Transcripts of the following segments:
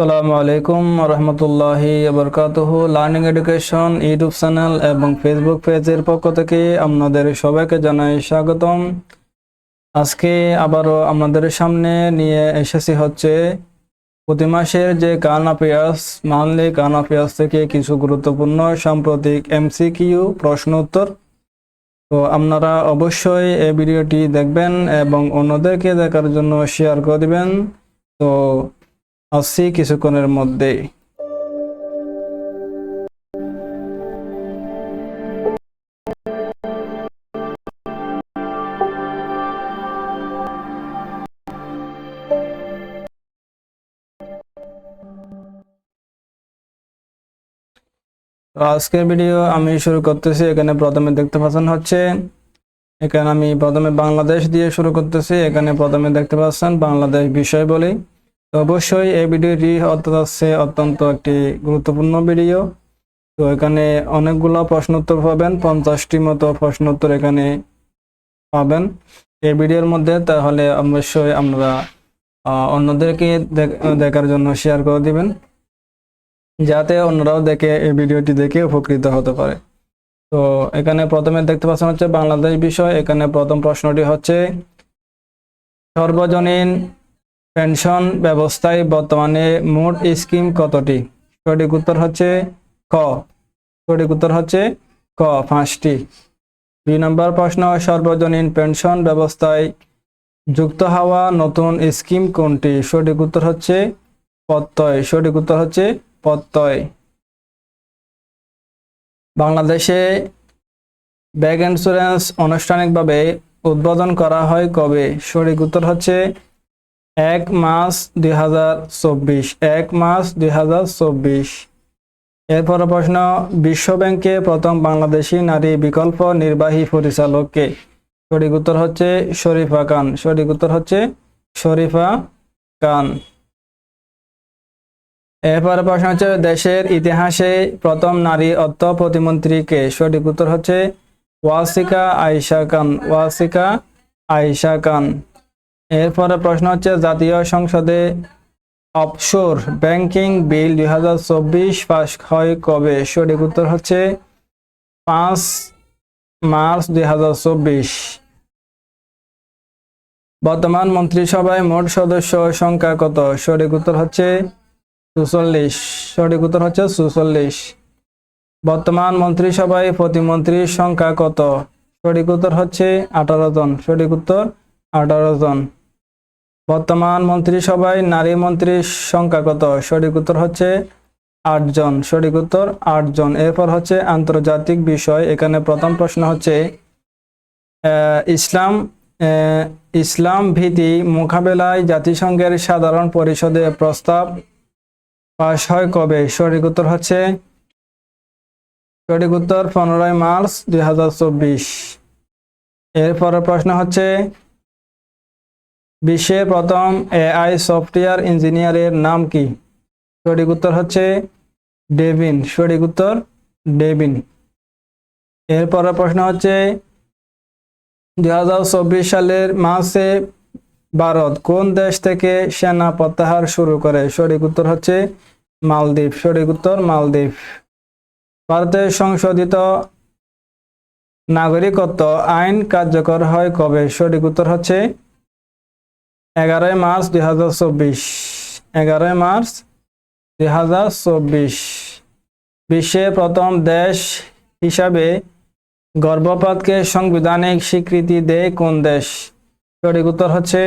আসসালামু আলাইকুম রহমতুল্লাহি বরকাতুহু লার্নিং এডুকেশন ইউটিউব চ্যানেল এবং ফেসবুক পেজের পক্ষ থেকে আপনাদের সবাইকে জানাই স্বাগতম। আজকে আবারও আপনাদের সামনে নিয়ে এসেছি হচ্ছে প্রতি মাসের যে কান অ্যাফেয়ার্স মানলি কান অ্যাফেয়ার্স থেকে কিছু গুরুত্বপূর্ণ সাম্প্রতিক এমসিকিউ প্রশ্ন উত্তর। তো আপনারা অবশ্যই এই ভিডিওটি দেখবেন এবং অন্যদেরকে দেখার জন্য শেয়ার করে দিবেন। তো আসছি কিছুক্ষণের মধ্যেই। তো আজকের ভিডিও আমি শুরু করতেছি, এখানে প্রথমে দেখতে পাচ্ছেন হচ্ছে, এখানে আমি প্রথমে বাংলাদেশ দিয়ে শুরু করতেছি, এখানে প্রথমে দেখতে পাচ্ছেন বাংলাদেশ বিষয় বলি। অবশ্যই এই ভিডিওটি হচ্ছে অত্যন্ত একটি গুরুত্বপূর্ণ ভিডিও। তো এখানে অনেকগুলো প্রশ্ন উত্তর পাবেন, পঞ্চাশটি মতো প্রশ্ন উত্তর এখানে পাবেন। এই ভিডিওর মধ্যে তাহলে অবশ্যই আমরা অন্যদেরকে দেখ- দেখার জন্য শেয়ার করে দিবেন, যাতে অন্যরাও দেখে এই ভিডিওটি দেখে উপকৃত হতে পারে। তো এখানে প্রথমে দেখতে পাচ্ছেন হচ্ছে বাংলাদেশ বিষয়। এখানে প্রথম প্রশ্নটি হচ্ছে, সর্বজনীন পেনশন ব্যবস্থায় বর্তমানে মোট স্কিম কতটি? সঠিক উত্তর হচ্ছে ক। সঠিক উত্তর হচ্ছে ক, পাঁচটি। দুই নম্বর প্রশ্ন, সর্বজনীন পেনশন ব্যবস্থায় যুক্ত হওয়া নতুন স্কিম কোনটি? সঠিক উত্তর হচ্ছে প্রত্যয় সঠিক উত্তর হচ্ছে প্রত্যয় বাংলাদেশে ব্যাগ ইন্স্যুরেন্স আনুষ্ঠানিকভাবে উদ্বোধন করা হয় কবে? সঠিক উত্তর হচ্ছে এক মাস দুই হাজার চব্বিশ। এক মাস দুই হাজার চব্বিশ। এরপর প্রশ্ন বিশ্ব ব্যাংকে প্রথম বাংলাদেশি নারী বিকল্প নির্বাহী পরিচালককে? সঠিক উত্তর হচ্ছে শরীফা খান। সঠিক উত্তর হচ্ছে শরীফা খান। এরপর প্রশ্ন হচ্ছে, দেশের ইতিহাসে প্রথম নারী অর্থ প্রতিমন্ত্রীকে সঠিক উত্তর হচ্ছে ওয়াসিকা আয়েশা খান। ওয়াসিকা আয়েশা খান। এরপরে প্রশ্ন হচ্ছে, জাতীয় সংসদে অফশোর ব্যাংকিং বিল দুই হাজার চব্বিশ পাশ হয় কবে? সঠিক উত্তর হচ্ছে পাঁচ মার্চ দুই হাজার চব্বিশ। বর্তমান মন্ত্রিসভায় মোট সদস্য সংখ্যা কত? সঠিক উত্তর হচ্ছে সুচল্লিশ সঠিক উত্তর হচ্ছে সুচল্লিশ বর্তমান মন্ত্রিসভায় প্রতিমন্ত্রীর সংখ্যা কত? সঠিক উত্তর হচ্ছে আঠারো জন। সঠিক উত্তর আঠারো জন। বর্তমান মন্ত্রিসভায় নারী মন্ত্রীর সংখ্যা কত? সঠিক উত্তর হচ্ছে আটজন সঠিক উত্তর আটজন এরপর হচ্ছে আন্তর্জাতিক বিষয়। এখানে প্রথম প্রশ্ন হচ্ছে ইসলাম ইসলাম ভীতি মোকাবেলায় জাতিসংঘের সাধারণ পরিষদে প্রস্তাব পাশ হয় কবে? সঠিক উত্তর হচ্ছে, সঠিক উত্তর পনেরোই মার্চ দুই হাজার চব্বিশ। এরপরের প্রশ্ন হচ্ছে বিশ্বের প্রথম এআই সফটওয়্যার ইঞ্জিনিয়ারের নাম কি? সঠিক উত্তর হচ্ছে ডেভিন। সঠিক উত্তর ডেভিন। এরপরের প্রশ্ন হচ্ছে, দুই হাজার চব্বিশ সালের মাসে ভারত কোন দেশ থেকে সেনা প্রত্যাহার শুরু করে? সঠিক উত্তর হচ্ছে মালদ্বীপ। সঠিক উত্তর মালদ্বীপ। ভারতের সংশোধিত নাগরিকত্ব আইন কার্যকর হয় কবে? সঠিক উত্তর হচ্ছে এগারোই মার্চ দুই হাজার চব্বিশ। এগারোই মার্চ দুই হাজার চব্বিশ। বিশ্বের প্রথম দেশ হিসাবে গর্ভপাতকে সাংবিধানিক স্বীকৃতি দেয় কোন দেশ? সঠিক উত্তর হচ্ছে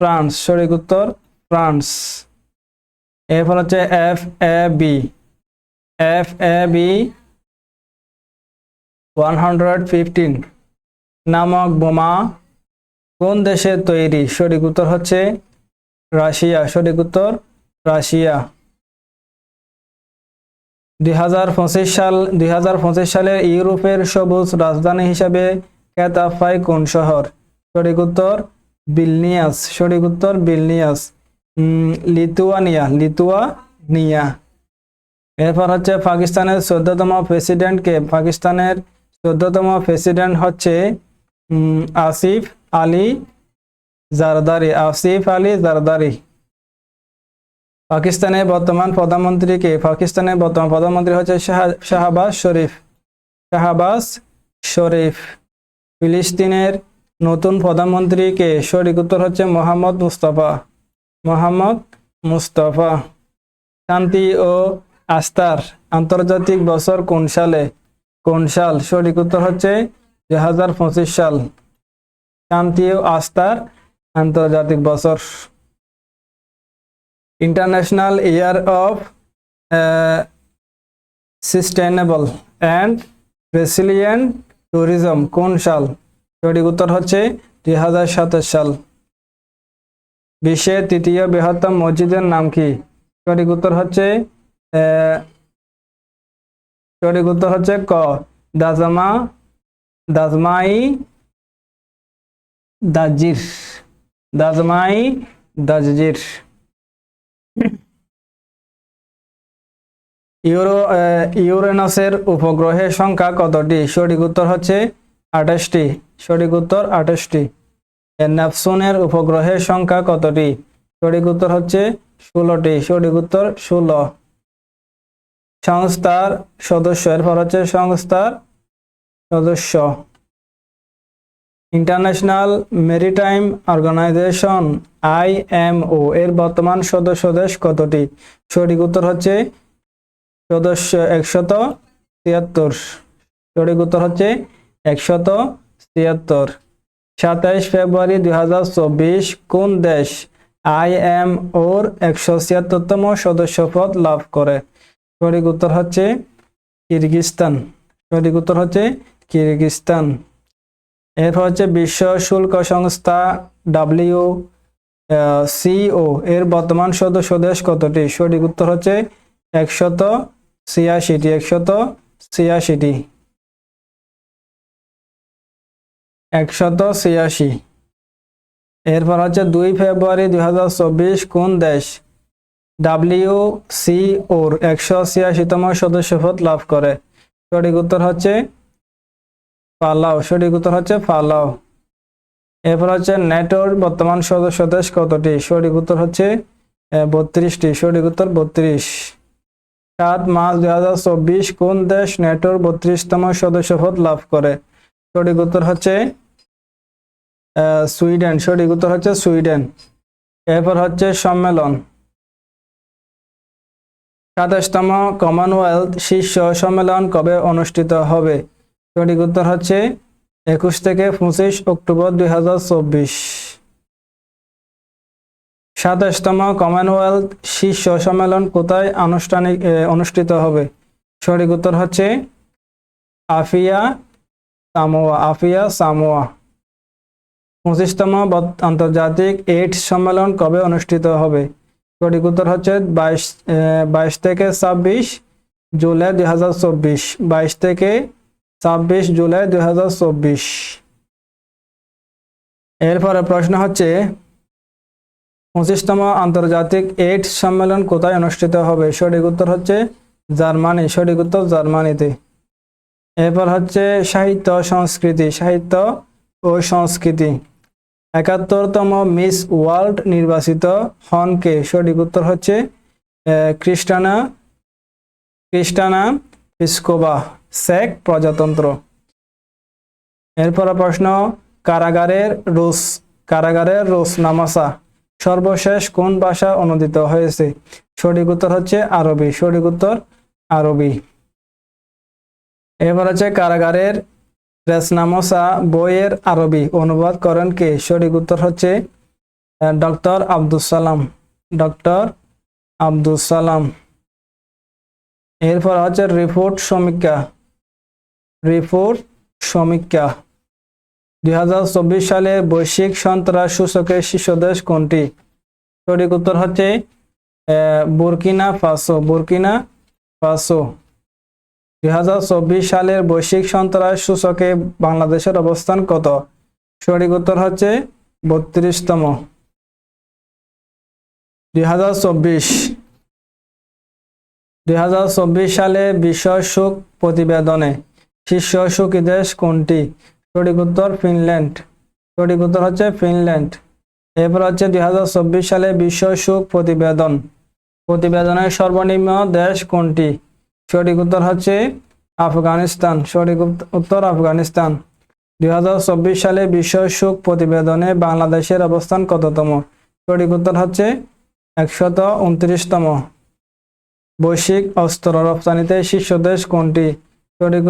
ফ্রান্স। সঠিক উত্তর ফ্রান্স। এরপর হচ্ছে F A B. F A B one hundred fifteen নামক বোমা কোন দেশে তৈরি? সঠিক উত্তর হচ্ছে রাশিয়া। সঠিক উত্তর রাশিয়া। দুই হাজার পঁচিশ সাল, দুই হাজার পঁচিশ সালে ইউরোপের সবুজ রাজধানী হিসাবে পায় কোন শহর? সঠিক উত্তর বিলনিয়াস। সঠিক উত্তর বিলনিয়াস। লিতুয়ানিয়া লিথুয়ানিয়া। এরপর হচ্ছে পাকিস্তানের চোদ্দতম প্রেসিডেন্টকে। পাকিস্তানের চোদ্দতম প্রেসিডেন্ট হচ্ছে আসিফ আলী জারদারি, আসিফ আলী জারদারি। পাকিস্তানের বর্তমান প্রধানমন্ত্রী কে পাকিস্তানের বর্তমান প্রধানমন্ত্রী হচ্ছে শাহ- শাহবাজ শরীফ। শাহবাজ শরীফ। ফিলিস্তিনের নতুন প্রধানমন্ত্রী কে সঠিক উত্তর হচ্ছে মোহাম্মদ মুস্তফা। মোহাম্মদ মুস্তফা। শান্তি ও আস্থার আন্তর্জাতিক বছর কোন সালে? কোন সাল? সঠিক উত্তর হচ্ছে দুই হাজার পঁচিশ সাল। শান্তি ও আস্থার আন্তর্জাতিক বছর। International year of sustainable and resilient tourism কোন সাল? সঠিক উত্তর হচ্ছে দুই হাজার সাতাশ সাল। বিশ্বের তৃতীয় বৃহত্তম মসজিদের নাম কি? সঠিক উত্তর হচ্ছে আহ, সঠিক উত্তর হচ্ছে ক। দাজমা দাজমাই দাজির দাজমাই দাজির ইউরো ইউরেনাসের উপগ্রহের সংখ্যা কতটি? সঠিক উত্তর হচ্ছে আঠাশটি। সঠিক উত্তর আঠাশটি। নেপসুনের উপগ্রহের সংখ্যা কতটি? সঠিক উত্তর হচ্ছে ষোলোটি। সঠিক উত্তর ষোলো। সংস্থার সদস্য, এরপর হচ্ছে সংস্থার সদস্য। ইন্টারন্যাশনাল মেরিটাইম অর্গানাইজেশন আইএমও এর বর্তমান সদস্য দেশ কতটি? সঠিক উত্তর হচ্ছে সদস্য একশত তিয়াত্তর। সঠিক উত্তর হচ্ছে একশত তিয়াত্তর। সাতাইশ ফেব্রুয়ারি দুই হাজার চব্বিশ, কোন দেশ আইএম ওর একশো ছিয়াত্তরতম সদস্যপদ লাভ করে? সঠিক উত্তর হচ্ছে কিরগিস্তান। সঠিক উত্তর হচ্ছে কিরগিস্তান। এরপর হচ্ছে বিশ্ব শুল্ক সংস্থা ডাব্লিউ সিও এর বর্তমান সদস্য দেশ কতটি? সঠিক উত্তর হচ্ছে একশত ছিয়াশিটি একশত ছিয়াশিটি। একশত ছিয়াশি। এরপর হচ্ছে দুই ফেব্রুয়ারি দুই হাজার চব্বিশ কোন দেশ? ডাব্লিউ, সি ওর একশো ছিয়াশিতম সদস্যপদ লাভ করে। সঠিক উত্তর হচ্ছে পালাও। সঠিক উত্তর হচ্ছে পালাও। এরপর হচ্ছে নেটোর বর্তমান সদস্য দেশ কতটি? সঠিক উত্তর হচ্ছে বত্রিশটি। সঠিক উত্তর বত্রিশ। সাত মার্চ দুই হাজার চব্বিশ কোন দেশ নেটোর বত্রিশতম সদস্যপদ লাভ করে? সঠিক উত্তর হচ্ছে সুইডেন। সঠিক উত্তর হচ্ছে সুইডেন। এরপর হচ্ছে সম্মেলন। সাতাশতম কমনওয়েলথ শীর্ষ সম্মেলন কবে অনুষ্ঠিত হবে? সঠিক উত্তর হচ্ছে একুশ থেকে পঁচিশ অক্টোবর দুই হাজার চব্বিশ। সাতাশতম কমনওয়েলথ শীর্ষ সম্মেলন কোথায় আনুষ্ঠানিক অনুষ্ঠিত হবে? সঠিক উত্তর হচ্ছে আফিয়া সামোয়া আফিয়া সামোয়া। পঁচিশতম আন্তর্জাতিক এইডস সম্মেলন কবে অনুষ্ঠিত হবে? সঠিক উত্তর হচ্ছে বাইশ বাইশ থেকে ছাব্বিশ জুলাই দুই হাজার চব্বিশ। বাইশ থেকে ছাব্বিশ জুলাই দুই হাজার চব্বিশ। এরপরে প্রশ্ন হচ্ছে, পঁচিশতম আন্তর্জাতিক এইডস সম্মেলন কোথায় অনুষ্ঠিত হবে? সঠিক উত্তর হচ্ছে জার্মানি। সঠিক উত্তর জার্মানিতে। এরপর হচ্ছে সাহিত্য, সংস্কৃতি। সাহিত্য ও সংস্কৃতি। একাত্তরতম মিস ওয়ার্ল্ড নির্বাচিত হন কে? সঠিক উত্তর হচ্ছে ক্রিস্টানা ক্রিস্টানা পিস্কোবা। সেক প্রজাতন্ত্র। এরপর প্রশ্ন, কারাগারের রুস কারাগারের রুস নামাসা সর্বশেষ কোন ভাষা অনুদিত হয়েছে? সঠিক উত্তর হচ্ছে আরবি, সঠিক উত্তর আরবি। এবার হচ্ছে কারাগারের রেসনামসা বইয়ের আরবি অনুবাদ করেন কে? সঠিক উত্তর হচ্ছে ডক্টর আব্দুল সালাম, ডক্টর আব্দুল সালাম। এরপর হচ্ছে রিপোর্ট সমীক্ষা। রিপোর্ট সমীক্ষা। দুই হাজার চব্বিশ সালে বৈশ্বিক সন্ত্রাস সূচকের শীর্ষ দেশ কোনটি? সঠিক উত্তর হচ্ছে বুরকিনা ফাসো। Burkina Faso. দুই হাজার চব্বিশ সালের বৈশ্বিক সন্ত্রাস সূচকে বাংলাদেশের অবস্থান কত? সঠিক উত্তর হচ্ছে, বত্রিশতম। দুই হাজার চব্বিশ। দুই সালে বিশ্ব সুখ প্রতিবেদনে শীর্ষ সুখী দেশ কোনটি? সঠিক উত্তর ফিনল্যান্ড। সঠিক উত্তর হচ্ছে ফিনল্যান্ড। এরপর হচ্ছে দুই হাজার চব্বিশ সালে বিশ্ব সুখ প্রতিবেদন। প্রতিবেদনের সর্বনিম্ন দেশ কোনটি? সঠিক উত্তর হচ্ছে আফগানিস্তান। সঠিক উত- উত্তর আফগানিস্তান। দুই হাজার চব্বিশ সালে বিশ্ব সুখ প্রতিবেদনে বাংলাদেশের অবস্থান কততম? সঠিক উত্তর হচ্ছে একশত উনত্রিশতম। বৈশ্বিক অস্ত্র রপ্তানিতে শীর্ষ দেশ কোনটি? সঠিক